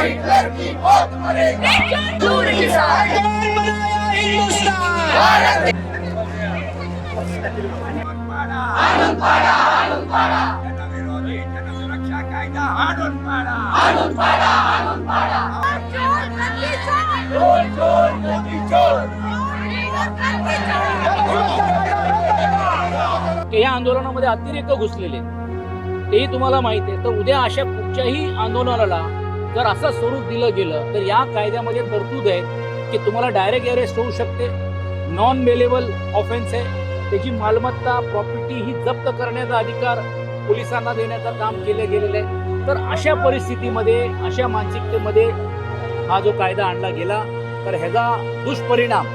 Hitler की मौत मरेगा दूर की कौन बनाया हिंदुस्तान जनविरोधी जनसुरक्षा कायदा आनंद पाडा चोर चोर मोदी चोर या आंदोलनामध्ये अतिरेक घुसलेले तेही तुम्हाला माहिती आहे. तर उद्या अशा कुठच्याही आंदोलनाला जर असं स्वरूप दिलं गेलं तर या कायद्यामध्ये तरतूद आहे की तुम्हाला डायरेक्ट अरेस्ट होऊ शकते. नॉन बेलेबल ऑफेन्स आहे. त्याची मालमत्ता प्रॉपर्टी ही जप्त करण्याचा अधिकार पोलिसांना देण्याचं काम केलं गेलेलं आहे. तर अशा परिस्थितीमध्ये अशा मानसिकतेमध्ये हा जो कायदा आणला गेला तर ह्याचा दुष्परिणाम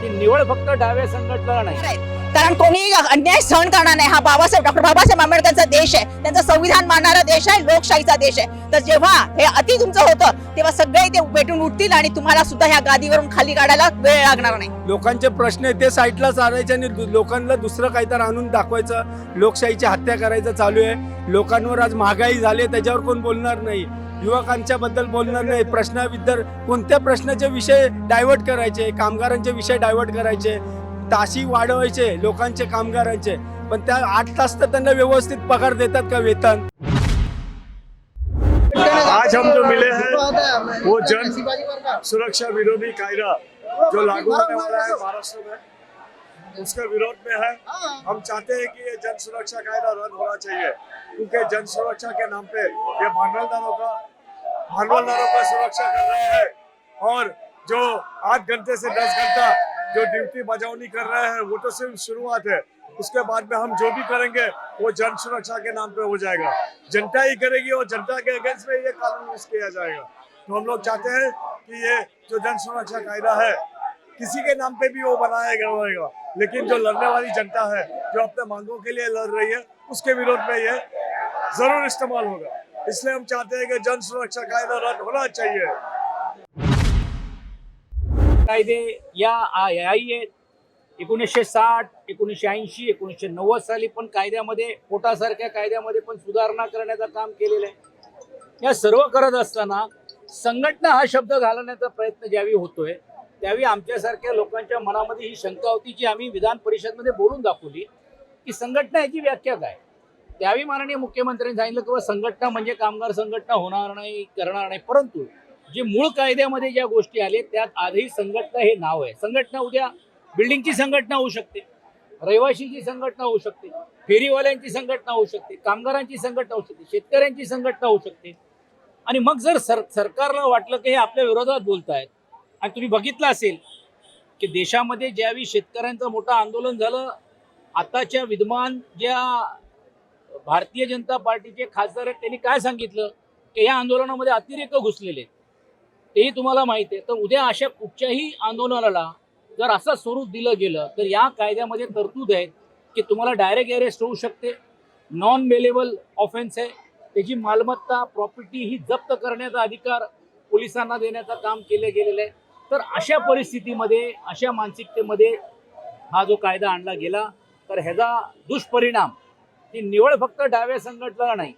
की निवड फक्त डाव्या संघटना नाही. कारण कोणी अन्याय सहन करणार नाही. हा बाबासाहेब डॉक्टर बाबासाहेब आंबेडकरचा देश आहे. त्यांचा संविधान मानणारा देश आहे लोकशाहीचा देश आहे. तर जेव्हा हे अति तुमचं होतं तेव्हा सगळे ते पेटून उठतील आणि तुम्हाला सुद्धा ह्या गादीवरून खाली काढायला वेळ लागणार नाही. लोकांचे प्रश्न ते साईडला चालायचे आणि लोकांना दुसरं काहीतरी आणून दाखवायचं. लोकशाहीची हत्या करायचं चालू आहे. लोकांवर आज महागाई झाली त्याच्यावर कोण बोलणार नाही. युवकांच्या बद्दल बोलणार नाही. प्रश्नाविद्दर कोणत्या प्रश्नाचे विषय डायव्हर्ट करायचे? कामगारांचे विषय डायव्हर्ट करायचे. ताशी वाढवायचे लोकांचे कामगारांचे. पण त्या आठ तास तर त्यांना व्यवस्थित पगार देतात का वेतन? आज हम जो मिले हैं वो जन सुरक्षा विरोधी कायदा जो लागू होने वाला है महाराष्ट्र में उसके विरोध में है। हम चाहते हैं कि ये जन सुरक्षा कायदा रद्द होना चाहिए क्योंकि जन सुरक्षा के नाम पे ये भांडवलदारों का भांडवलदारों का सुरक्षा कर रहे हैं और जो आठ घंटे से दस घंटा जो ड्यूटी बजावनी कर रहे हैं, वो तो सिर्फ़ शुरुआत है। उसके बाद में हम जो भी करेंगे, वो जन सुरक्षा के नाम पे हो जाएगा। जनता ही करेगी और जनता के अगेंस्ट में ये कानून यूज़ किया जाएगा। तो हम लोग चाहते हैं कि ये जो जन सुरक्षा कायदा है, किसी के नाम पे भी वो बनाया गया होगा। लेकिन जो लड़ने वाली जनता है, जो अपने मांगों के लिए लड़ रही है, उसके विरोध में ये ज़रूर इस्तेमाल होगा। इसलिए हम चाहते हैं कि जन सुरक्षा कायदा रद्द होना चाहिए। कायदे या आ- याही आहेत एकोणीसशे साठ एकोणीसशे ऐंशी एकोणीसशे नव्वद साली पण कायद्यामध्ये पोटासारख्या कायद्यामध्ये पण सुधारणा करण्याचं काम केलेलं आहे. या सर्व करत असताना संघटना हा शब्द घालण्याचा प्रयत्न ज्यावेळी होतोय त्यावेळी आमच्यासारख्या लोकांच्या मनामध्ये ही शंका होती जी आम्ही विधान परिषदमध्ये बोलून दाखवली की संघटना याची व्याख्या काय? त्यावेळी माननीय मुख्यमंत्र्यांनी सांगितलं की संघटना म्हणजे कामगार संघटना होणार नाही करणार नाही परंतु जे मूळ कायद्यामध्ये ज्या गोष्टी आल्या त्यात आजही संघटना हे नाव आहे. संघटना उद्या बिल्डिंगची संघटना होऊ शकते रहिवाशीची संघटना होऊ शकते फेरीवाल्यांची संघटना होऊ शकते कामगारांची संघटना होऊ शकते शेतकऱ्यांची संघटना होऊ शकते. आणि मग जर सर सरकारला वाटलं की हे आपल्या विरोधात बोलतायत आणि तुम्ही बघितलं असेल की देशामध्ये ज्यावेळी शेतकऱ्यांचं मोठं आंदोलन झालं आताच्या विद्यमान ज्या भारतीय जनता पार्टीचे खासदार आहेत त्यांनी काय सांगितलं? की या आंदोलनामध्ये अतिरेक घुसलेले आहेत. तेही तुम्हाला माहिती आहे. तर उद्या अशा कुठच्याही आंदोलनाला जर असं स्वरूप दिलं गेलं तर या कायद्यामध्ये तरतूद आहे की तुम्हाला डायरेक्ट अरेस्ट होऊ शकते. नॉन बेलेबल ऑफेन्स आहे. त्याची मालमत्ता प्रॉपर्टी ही जप्त करण्याचा अधिकार पोलिसांना देण्याचं काम केलं गेलेलं आहे. तर अशा परिस्थितीमध्ये अशा मानसिकतेमध्ये हा जो कायदा आणला गेला तर ह्याचा दुष्परिणाम ही निवड फक्त डाव्या संघटनेला नाही.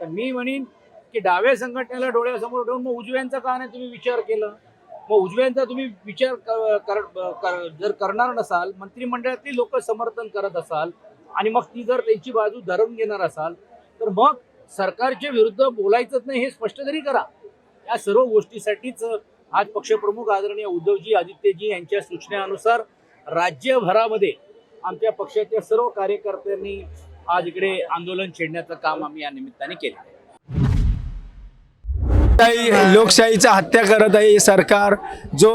तर मी म्हणेन की डाव्या संघटनेला डोळ्यासमोर ठेवून मग उजव्यांचा का नाही तुम्ही विचार केला? मग उजव्यांचा तुम्ही विचार क- कर, कर- जर करणार नसाल मंत्रिमंडळातली लोक समर्थन करत असाल आणि मग ती जर त्यांची बाजू धरून घेणार असाल तर मग सरकारच्या विरुद्ध बोलायचंच नाही हे स्पष्ट तरी करा. या सर्व गोष्टीसाठीच आज पक्षप्रमुख आदरणीय उद्धवजी आदित्यजी यांच्या सूचनेनुसार राज्यभरामध्ये आमच्या पक्षाच्या सर्व कार्यकर्त्यांनी आज इकडे आंदोलन छेडण्याचं काम आम्ही या निमित्ताने केलं. लोकशाही काही लोकशाहीचा हत्या करत आहे हे सरकार. जो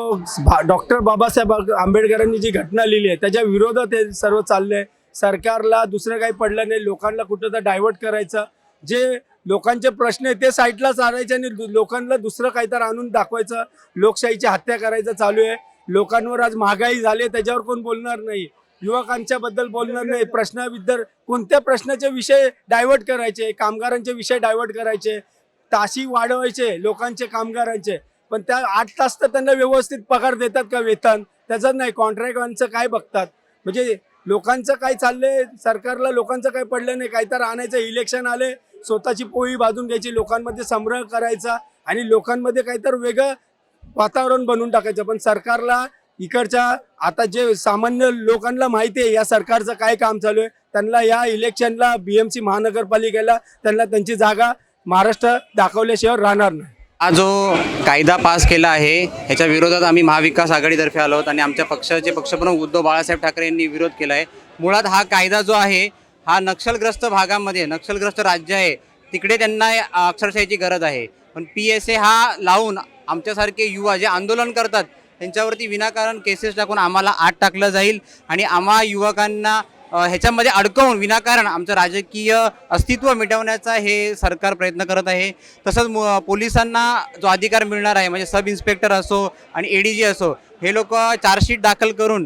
डॉक्टर बाबासाहेब आंबेडकरांनी जी घटना लिहिली आहे त्याच्या विरोधात हे सर्व चाललंय. सरकारला दुसरं काही पडलं नाही लोकांना कुठं तर डायव्हर्ट करायचं. जे लोकांचे प्रश्न आहे ते साईडला चालायचे आणि लोकांना दुसरं काहीतरी आणून दाखवायचं. लोकशाहीची हत्या करायचं चालू आहे. लोकांवर आज महागाई झाली आहे, त्याच्यावर कोण बोलणार नाही. युवकांच्या बद्दल बोलणार नाही. प्रश्नाबद्दल कोणत्या प्रश्नाचे विषय डायव्हर्ट करायचे? कामगारांचे विषय डायव्हर्ट करायचे. ताशी वाढवायचे लोकांचे कामगारांचे. पण त्या आठ तास तर त्यांना व्यवस्थित पगार देतात का वेतन? त्याचं नाही. कॉन्ट्रॅक्टवांचं काय बघतात? म्हणजे लोकांचं काय चाललंय? सरकारला लोकांचं काय पडलं नाही. काहीतरी आणायचं. इलेक्शन आले स्वतःची पोळी बाजून घ्यायची लोकांमध्ये संग्रह करायचा आणि लोकांमध्ये काहीतर वेगळं वातावरण बनवून टाकायचं. पण सरकारला इकडच्या आता जे सामान्य लोकांना माहिती आहे या सरकारचं काय काम चालू आहे? त्यांना या इलेक्शनला बी एम सी महानगरपालिकेला त्यांना त्यांची जागा महाराष्ट्र दाखवल्याशिवाय राहणार नाही. हा जो कायदा पास केला आहे ह्याच्या विरोधात आम्ही महाविकास आघाडीतर्फे आलो आहोत आणि आमच्या पक्षाचे पक्षप्रमुख उद्धव बाळासाहेब ठाकरे यांनी विरोध केला आहे. मुळात हा कायदा जो आहे हा नक्षलग्रस्त भागामध्ये नक्षलग्रस्त राज्य आहे तिकडे त्यांना अक्षरशाहीची गरज आहे. पण पी एस ए हा लावून आमच्यासारखे युवा जे आंदोलन करतात त्यांच्यावरती विनाकारण केसेस टाकून आम्हाला आत टाकलं जाईल आणि आम्हा युवकांना ह्याच्यामध्ये अडकवून विनाकारण आमचं राजकीय अस्तित्व मिटवण्याचा हे सरकार प्रयत्न करत आहे. तसंच मु- पोलिसांना जो अधिकार मिळणार आहे म्हणजे सब इन्स्पेक्टर असो आणि ए डी जी असो हे लोक चार्जशीट दाखल करून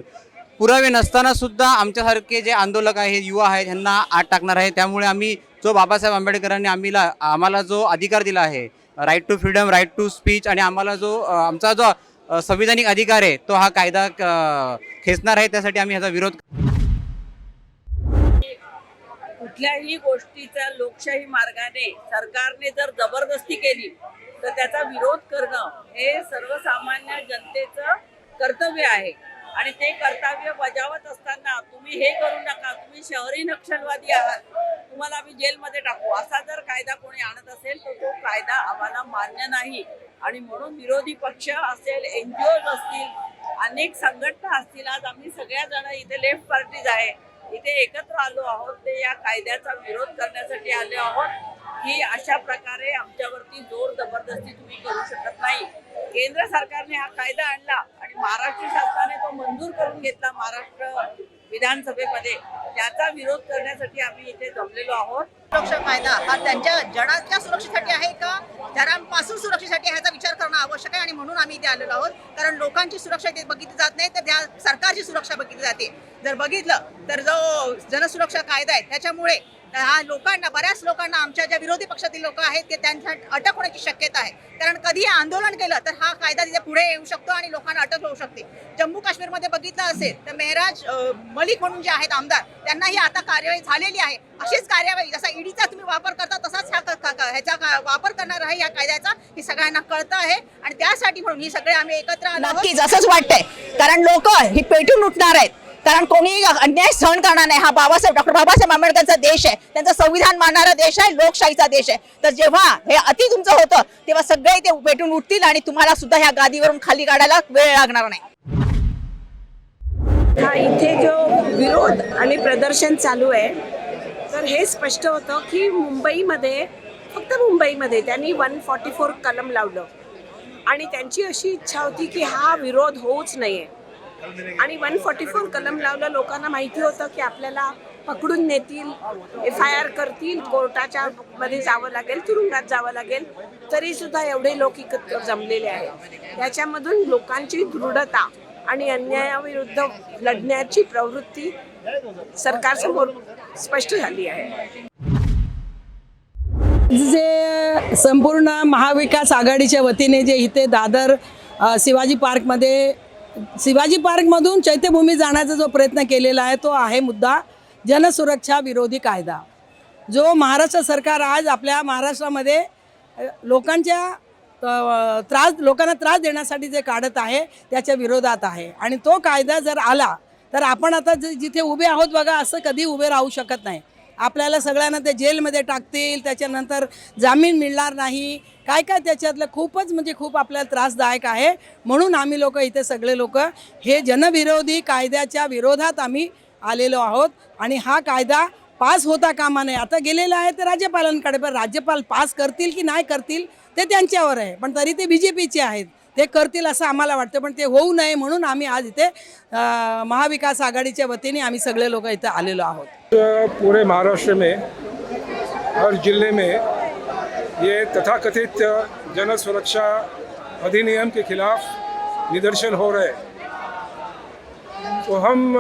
पुरावे नसताना सुद्धा आमच्यासारखे जे आंदोलक आहेत युवा आहेत ह्यांना आत टाकणार आहे. त्यामुळे आम्ही जो बाबासाहेब आंबेडकरांनी आम्हीला आम्हाला जो अधिकार दिला आहे right to freedom right to speech आणि आम्हाला जो आमचा जो संविधानिक अधिकार आहे तो हा कायदा खेचणार आहे त्यासाठी आम्ही ह्याचा विरोध कुठल्याही गोष्टीचा लोकशाही मार्गाने सरकारने जर जबरदस्ती केली तर त्याचा विरोध करणं हे सर्वसामान्य जनतेचं कर्तव्य आहे. आणि ते कर्तव्य बजावत असताना तुम्ही हे करू नका तुम्ही शहरी नक्षलवादी आहात तुम्हाला आम्ही जेलमध्ये टाकू. असा जर कायदा कोणी आणत असेल तर तो कायदा आम्हाला मान्य नाही. आणि म्हणून विरोधी पक्ष असेल एन जी ओज असतील अनेक संघटना असतील आज आम्ही सगळ्या जण इथे लेफ्ट पार्टीज आहे. इथे एकत्र आलो आहोत. ते या कायद्याचा विरोध करण्यासाठी आले आहोत. की अशा प्रकारे आमच्यावरती जोर जबरदस्ती तुम्ही करू शकत नाही. केंद्र सरकारने हा कायदा आणला आणि महाराष्ट्र शासनाने तो मंजूर करून घेतला महाराष्ट्र विधानसभेमध्ये. त्याचा विरोध करण्यासाठी आम्ही इथे जमलेलो आहोत. सुरक्षा कायदा हा त्यांच्या जनाच्या सुरक्षेसाठी आहे का? जनांपासून सुरक्षेसाठी ह्याचा विचार करणं आवश्यक आहे आणि म्हणून आम्ही इथे आलेलो आहोत. कारण लोकांची सुरक्षा इथे बघितली जात नाही तर त्या सरकारची सुरक्षा बघितली जाते. जर बघितलं तर जो जनसुरक्षा कायदा आहे त्याच्यामुळे हा लोकांना बऱ्याच लोकांना आमच्या ज्या विरोधी पक्षातील लोक आहेत ते त्यांच्या अटक होण्याची शक्यता आहे. कारण कधी आंदोलन केलं तर हा कायदा तिथे पुढे येऊ शकतो आणि लोकांना अटक होऊ शकते. जम्मू काश्मीरमध्ये बघितलं असेल तर मेहराज मलिक म्हणून जे आहेत आमदार त्यांनाही आता कार्यवाही झालेली आहे. अशीच कार्यवाही जसा ईडीचा तुम्ही वापर करता तसाच ह्या ह्याचा वापर करणार आहे या कायद्याचा हे सगळ्यांना कळतं आहे. आणि त्यासाठी म्हणून ही सगळे आम्ही एकत्र नक्कीच असंच वाटतंय. कारण लोक ही पेटून उठणार आहेत. कारण कोणी अन्याय सहन करणार नाही. हा बाबासाहेब डॉक्टर बाबासाहेब आंबेडकरचा देश आहे. त्यांचा संविधान मानणारा देश आहे लोकशाहीचा देश आहे. तर जेव्हा हे अति तुमचं होतं तेव्हा सगळे ते पेटून उठतील आणि तुम्हाला सुद्धा ह्या गादीवरून खाली काढायला वेळ लागणार नाही. हा इथे जो विरोध आणि प्रदर्शन चालू आहे तर हे स्पष्ट होतं की मुंबईमध्ये फक्त मुंबईमध्ये त्यांनी वन फॉर्टी फोर कलम लावलं. आणि त्यांची अशी इच्छा होती की हा विरोध होऊच नये आणि वन फॉर्टी फोर कलम लावलं लोकांना माहिती होतं की आपल्याला पकडून नेतील एफ आय आर करतील कोर्टाच्या मध्ये जावं लागेल तुरुंगात जावं लागेल तरी सुद्धा एवढे लोक एकत्र जमलेले आहेत. याच्यामधून लोकांची दृढता आणि अन्यायाविरुद्ध लढण्याची प्रवृत्ती सरकारसमोर स्पष्ट झाली आहे. जे संपूर्ण महाविकास आघाडीच्या वतीने जे इथे दादर शिवाजी पार्कमध्ये शिवाजी पार्कमधून चैत्यभूमी जाण्याचा जो प्रयत्न केलेला आहे तो आहे मुद्दा जनसुरक्षा विरोधी कायदा. जो महाराष्ट्र सरकार आज आपल्या महाराष्ट्रामध्ये लोकांच्या त्रास लोकांना त्रास देण्यासाठी जे काढत आहे त्याच्या विरोधात आहे. आणि तो कायदा जर आला तर आपण आता जिथे उभे आहोत बघा असं कधी उभे राहू शकत नाही. आपल्याला सगळ्यांना ते जेलमध्ये टाकतील त्याच्यानंतर जामीन मिळणार नाही. काय काय त्याच्यातलं खूपच म्हणजे खूप आपल्याला त्रासदायक आहे. म्हणून आम्ही लोक इथे सगळे लोक हे जनविरोधी कायद्याच्या विरोधात आम्ही आलेलो आहोत. आणि हा कायदा पास होता कामा नये. आता गेलेला आहे ते राज्यपालांकडे पण राज्यपाल पास करतील की नाही करतील ते त्यांच्यावर आहे. पण तरी ते बी जे पीचे आहेत. ते करतील असं आम्हाला वाटतं पण ते होऊ नये म्हणून आम्ही आज इथे महाविकास आघाडीच्या वतीने आम्ही सगळे लोक इथे आलेलो आहोत. पूरे महाराष्ट्र में हर जिले में ये तथाकथित जन सुरक्षा अधिनियम के खिलाफ निदर्शन हो रहे तो हम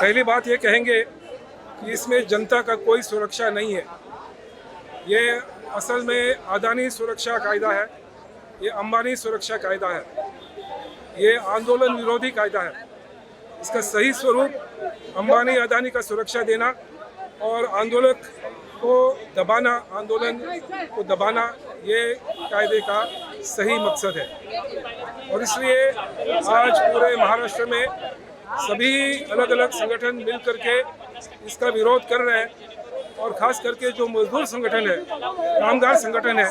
पहली बात ये कहेंगे कि इसमें जनता का कोई सुरक्षा नहीं है। ये असल में अदानी सुरक्षा कायदा है। ये अंबानी सुरक्षा कायदा है। ये आंदोलन विरोधी कायदा है। इसका सही स्वरूप अंबानी अदानी का सुरक्षा देना और आंदोलक को दबाना, आंदोलन को दबाना, ये कायदे का सही मकसद है। और इसलिए आज पूरे महाराष्ट्र में सभी अलग अलग संगठन मिल करके इसका विरोध कर रहे हैं और ख़ास करके जो मजदूर संगठन है, कामगार संगठन है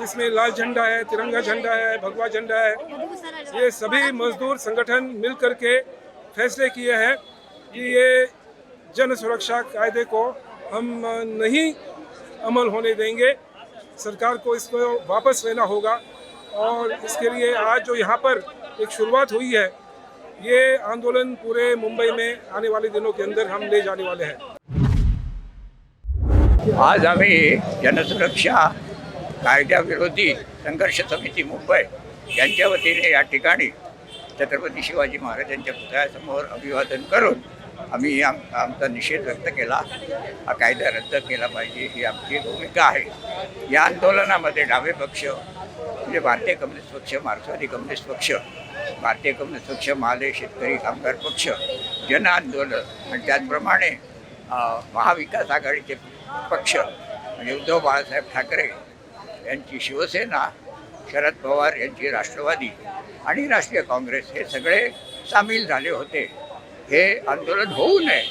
जिसमें लाल झंडा है, तिरंगा झंडा है, भगवा झंडा है, ये सभी मजदूर संगठन मिल करके फैसले किए हैं कि ये जन सुरक्षा कायदे को हम नहीं अमल होने देंगे। सरकार को इसको वापस लेना होगा और इसके लिए आज जो यहाँ पर एक शुरुआत हुई है, ये आंदोलन पूरे मुंबई में आने वाले दिनों के अंदर हम ले जाने वाले हैं। आज आम्ही जनसुरक्षा कायद्याविरोधी संघर्ष समिती मुंबई यांच्या वतीने या ठिकाणी छत्रपती शिवाजी महाराजांच्या पुतळ्यासमोर अभिवादन करून आम्ही आम आमचा निषेध व्यक्त केला. हा कायदा रद्द केला पाहिजे ही आमची भूमिका आहे. या आंदोलनामध्ये डावे पक्ष म्हणजे भारतीय कम्युनिस्ट पक्ष मार्क्सवादी कम्युनिस्ट पक्ष भारतीय कम्युनिस्ट पक्ष महाले शेतकरी कामगार पक्ष जन आंदोलन आणि त्याचप्रमाणे महाविकास आघाडीचे पक्ष म्हणजे उद्धव बाळासाहेब ठाकरे यांची शिवसेना शरद पवार यांची राष्ट्रवादी आणि राष्ट्रीय काँग्रेस हे सगळे सामील झाले होते. हे आंदोलन होऊ नये.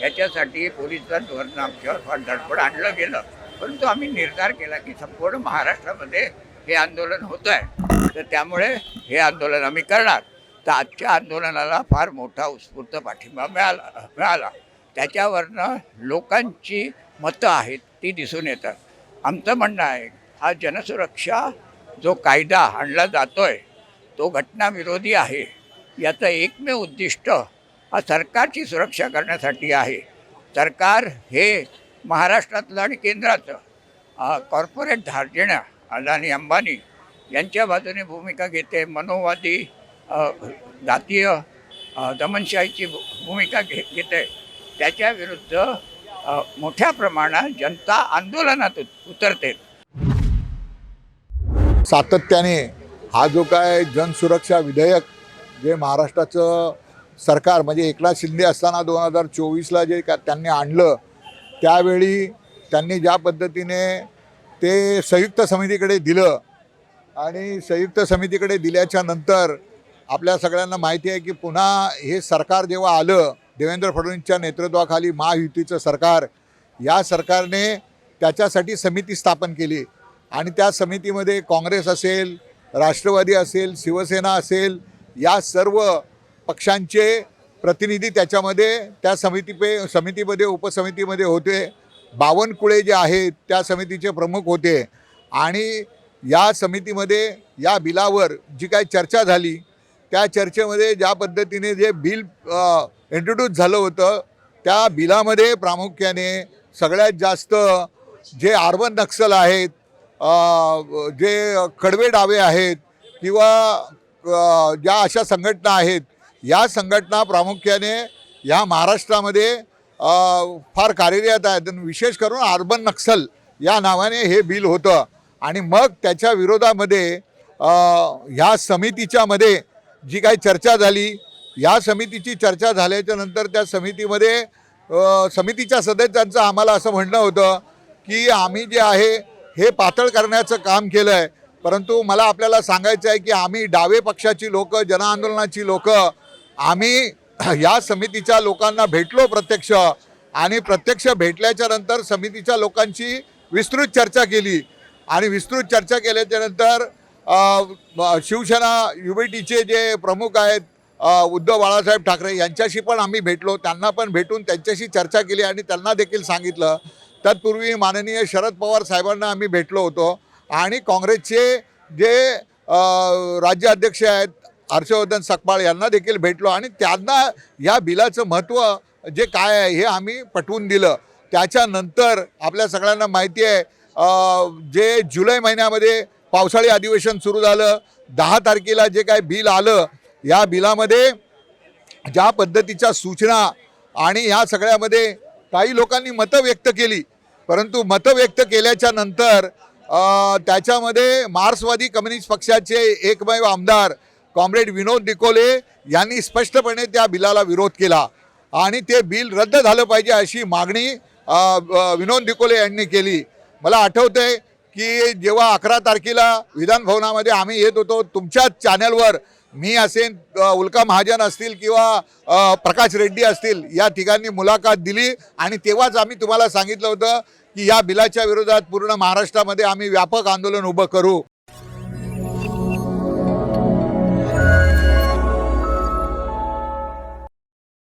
याच्यासाठी पोलिसांवरनं आमच्यावर फार धडपड आणलं गेलं. परंतु आम्ही निर्धार केला की संपूर्ण महाराष्ट्रामध्ये हे आंदोलन होतं आहे. तर त्यामुळे हे आंदोलन आम्ही करणार. तर आजच्या आंदोलनाला फार मोठा उत्स्फूर्त पाठिंबा मिळाला मिळाला. त्याच्यावरनं लोकांची मतं आहेत ती दिसून येतात. आमचं म्हणणं आहे हा जनसुरक्षा जो कायदा आणला जातोय तो घटनाविरोधी आहे. याचं एकमेव उद्दिष्ट हा सरकारची सुरक्षा करण्यासाठी आहे. सरकार हे महाराष्ट्रातलं आणि केंद्राचं कॉर्पोरेट धार्जिण्या अदानी अंबानी यांच्या बाजूने भूमिका घेते. मनोवादी जातीय दमनशाहीची भू- भूमिका घे घेते. त्याच्याविरुद्ध मोठ्या प्रमाणात जनता आंदोलनात उतरते. सातत्याने हा जो काय जनसुरक्षा विधेयक जे महाराष्ट्राचं सरकार म्हणजे एकनाथ शिंदे असताना दोन हजार चोवीसला जे का त्यांनी आणलं त्यावेळी त्यांनी ज्या पद्धतीने ते संयुक्त समितीकडे दिलं आणि संयुक्त समितीकडे दिल्याच्या नंतर आपल्या सगळ्यांना माहिती आहे की पुन्हा हे सरकार जेव्हा आलं देवेंद्र फडणवीसच्या नेतृत्वाखाली महायुतीचं सरकार या सरकारने त्याच्यासाठी समिती स्थापन केली. आणि त्या समितीमध्ये काँग्रेस असेल राष्ट्रवादी असेल शिवसेना असेल या सर्व पक्षांचे प्रतिनिधी त्याच्यामध्ये त्या समिती पे समितीमध्ये उपसमितीमध्ये होते. बावनकुळे जे आहेत त्या समितीचे प्रमुख होते. आणि या समितीमध्ये या बिलावर जी काही चर्चा झाली त्या चर्चेमध्ये ज्या पद्धतीने जे बिल इंट्रोड्यूस झालं होतं त्या बिलामध्ये प्रामुख्याने सगळ्यात जास्त जे आर्बन नक्सल आहेत जे कडवे डावे आहेत किंवा ज्या अशा संघटना आहेत या संघटना प्रामुख्याने या महाराष्ट्रामध्ये फार कार्यरत आहेत. विशेष करून अर्बन नक्सल या नावाने हे बिल होतं. आणि मग त्याच्या विरोधामध्ये ह्या समितीच्यामध्ये जी काही चर्चा झाली या समितीची चर्चा झाल्याच्यानंतर त्या समितीमध्ये समितीच्या सदस्यांचं आम्हाला असं म्हणणं होतं की आम्ही जे आहे हे पातळ करण्याचं काम केलं आहे परंतु मला आपल्याला सांगायचं आहे की आम्ही डावे पक्षाची लोक जनआंदोलनाची लोक आम्ही या समितीच्या लोकांना भेटलो प्रत्यक्ष आणि प्रत्यक्ष भेटल्याच्या नंतर समितीच्या लोकांची विस्तृत चर्चा केली. आणि विस्तृत चर्चा केल्याच्यानंतर शिवसेना युबीटीचे जे प्रमुख आहेत उद्धव बाळासाहेब ठाकरे यांच्याशी पण आम्ही भेटलो. त्यांना पण भेटून त्यांच्याशी चर्चा केली आणि त्यांना देखील सांगितलं. तत्पूर्वी माननीय शरद पवार साहेबांना आम्ही भेटलो होतो आणि काँग्रेसचे जे राज्य अध्यक्ष आहेत हर्षवर्धन सकपाळ यांना देखील भेटलो आणि त्यांना या बिलाचं महत्त्व जे काय आहे हे आम्ही पटवून दिलं. त्याच्यानंतर आपल्या सगळ्यांना माहिती आहे जे जुलै महिन्यामध्ये पावसाळी अधिवेशन सुरू झालं दहा तारखेला जे काय बिल आलं या बिलामध्ये ज्या पद्धतीच्या सूचना आणि ह्या सगळ्यामध्ये काही लोकांनी मतं व्यक्त केली परंतु मतं व्यक्त केल्याच्यानंतर त्याच्यामध्ये मार्क्सवादी कम्युनिस्ट पक्षाचे एकमेव आमदार कॉम्रेड विनोद निकोले यांनी स्पष्टपणे त्या बिलाला विरोध केला. आणि ते बिल रद्द झालं पाहिजे अशी मागणी विनोद निकोले यांनी केली. मला आठवतंय की जेव्हा अकरा तारखेला विधानभवनामध्ये आम्ही येत होतो तुमच्याच चॅनलवर मी असेन उल्का महाजन असतील किंवा प्रकाश रेड्डी असतील या ठिकाणी मुलाखत दिली आणि तेव्हाच आम्ही तुम्हाला सांगितलं होतं की या बिलाच्या विरोधात पूर्ण महाराष्ट्रामध्ये आम्ही व्यापक आंदोलन उभं करू.